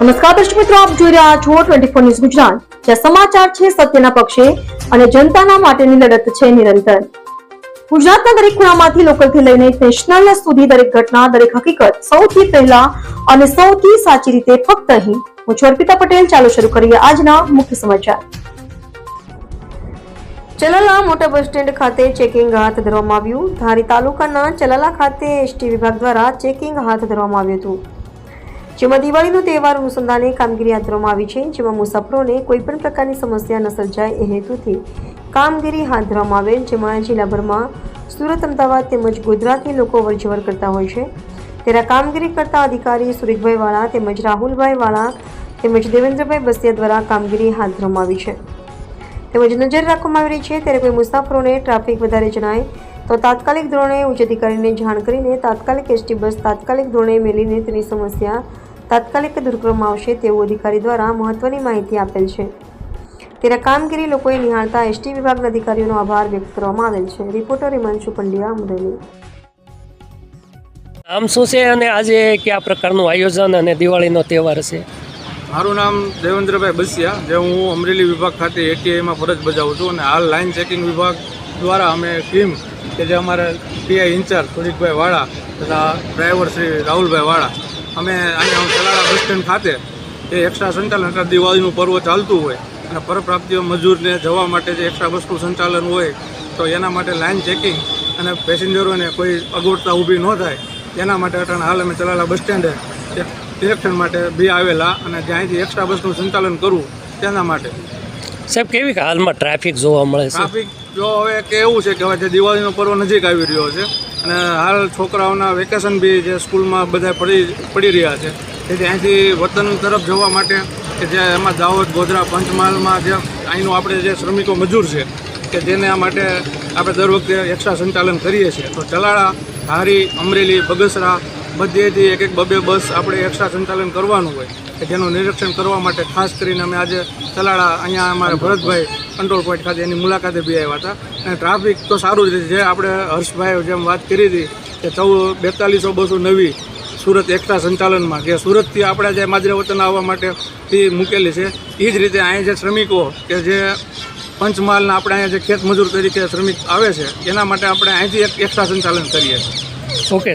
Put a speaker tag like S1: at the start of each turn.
S1: નમસ્કાર દર્શક મિત્રો, આપ જોઈ રહ્યા છો ટ્વેન્ટી ફોર ન્યૂઝ ગુજરાત. જ્યાં સમાચાર છે સત્યના પક્ષે અને જનતાના માટેની લડત છે નિરંતર. ગુજરાતના દરેક ખૂણામાંથી લોકલથી લઈને નેશનલ સુધી દરેક ઘટના, દરેક હકીકત સૌથી પહેલા અને સૌથી સાચી રીતે ફક્ત અહીં. હું છું અર્પિતા પટેલ. ચાલો શરૂ કરીએ આજના મુખ્ય સમાચાર. ચલાલા મોટા બસ સ્ટેન્ડ ખાતે ચેકિંગ હાથ ધરવામાં આવ્યું. ધારી તાલુકાના ચલાલા ખાતે એસટી વિભાગ દ્વારા ચેકિંગ હાથ ધરવામાં આવ્યું હતું. જેમાં દિવાળીનો તહેવાર અનુસંધાને કામગીરી હાથ ધરવામાં આવી છે, જેમાં મુસાફરોને કોઈપણ પ્રકારની સમસ્યા ન સર્જાય એ હેતુથી કામગીરી હાથ ધરવામાં આવેલ, જેમાં જિલ્લાભરમાં સુરત, અમદાવાદ તેમજ ગુજરાતની લોકો અવરજવર કરતા હોય છે. ત્યારે કામગીરી કરતા અધિકારી સુરેશભાઈ વાળા તેમજ રાહુલભાઈ વાળા તેમજ દેવેન્દ્રભાઈ બસિયા દ્વારા કામગીરી હાથ ધરવામાં આવી છે. તેમજ નજર રાખવામાં આવી રહી છે, ત્યારે કોઈ મુસાફરોને ટ્રાફિક વધારે જણાય તો તાત્કાલિક ધોરણે ઉચ્ચ અધિકારીને જાણ કરીને તાત્કાલિક એસટી બસ તાત્કાલિક ધોરણે મેળીને તેની સમસ્યા તાત્કાલિક દૂર કરવામાં આવશે તેવું અધિકારી દ્વારા મહત્વની માહિતી આપેલ છે. ત્યારે કામગીરી લોકોએ નિહાળતા એસટી વિભાગના અધિકારીઓનો આભાર વ્યક્ત કરવામાં આવેલ છે. રિપોર્ટર હિમાંશુ પંડ્યા અમરેલી.
S2: આમ શું છે અને આજે કયા પ્રકારનું આયોજન અને દિવાળીનો તહેવાર છે?
S3: મારું નામ દેવેન્દ્રભાઈ બસિયા જે હું અમરેલી વિભાગ ખાતે એટીઆઈમાં ફરજ બજાવું છું અને હાલ લાઇન ચેકિંગ વિભાગ દ્વારા અમે ટીમ કે જે અમારા પીઆઈ ઇન્ચાર્જ સુરેશભાઈ વાળા તથા ડ્રાઈવર શ્રી રાહુલભાઈ વાળા અમે અહીંયા સલાડા બસ સ્ટેન્ડ ખાતે એ એક્સ્ટ્રા સંચાલન એટલે દિવાળીનું પર્વ ચાલતું હોય અને પરપ્રાપ્તિઓ મજૂરને જવા માટે જે એક્સ્ટ્રા બસનું સંચાલન હોય તો એના માટે લાઇન ચેકિંગ અને પેસેન્જરોને કોઈ અગવડતા ઊભી ન થાય. એના માટે અટાણે હાલ અમે ચલાલા બસ સ્ટેન્ડે એક નિરીક્ષણ માટે બી આવેલા અને જ્યાંથી એક્સ્ટ્રા બસનું સંચાલન કરવું તેના માટે.
S2: સાહેબ કેવી હાલમાં ટ્રાફિક જોવા મળે
S3: ટ્રાફિક જો હવે કે એવું છે કે હવે જે દિવાળીનો પર્વ નજીક આવી રહ્યો છે અને હાલ છોકરાઓના વેકેશન બી જે સ્કૂલમાં બધા પડી પડી રહ્યા છે. તેથી અહીંથી વતન તરફ જવા માટે કે જે એમાં દાહોદ, ગોધરા, પંચમહાલમાં જે અહીંનું આપણે જે શ્રમિકો મજૂર છે, કે જેને માટે આપણે દર વખતે એક્સ્ટ્રા સંચાલન કરીએ છીએ. તો ચલાળા, ધારી, અમરેલી, બગસરા બધેથી એક એક બબે બસ આપણે એક્સ્ટ્રા સંચાલન કરવાનું હોય. કે જેનું નિરીક્ષણ કરવા માટે ખાસ કરીને અમે આજે ચલાળા અહીંયા અમારા ભરતભાઈ કંટ્રોલ પોઈન્ટ ખાતે એની મુલાકાતે બી આવ્યા હતા. અને ટ્રાફિક તો સારું જ જે આપણે હર્ષભાઈ જેમ વાત કરી હતી કે ચૌદ, બેતાલીસો બસો નવી સુરત એકતા સંચાલનમાં કે સુરતથી આપણે જે માજરા વતન આવવા માટે ફી મૂકેલી છે. એ જ રીતે અહીંયા જે શ્રમિકો કે જે પંચમહાલના આપણે અહીંયા જે ખેત તરીકે શ્રમિક આવે છે, એના માટે આપણે અહીંથી એક એકતા સંચાલન કરીએ છીએ.
S2: ઓકે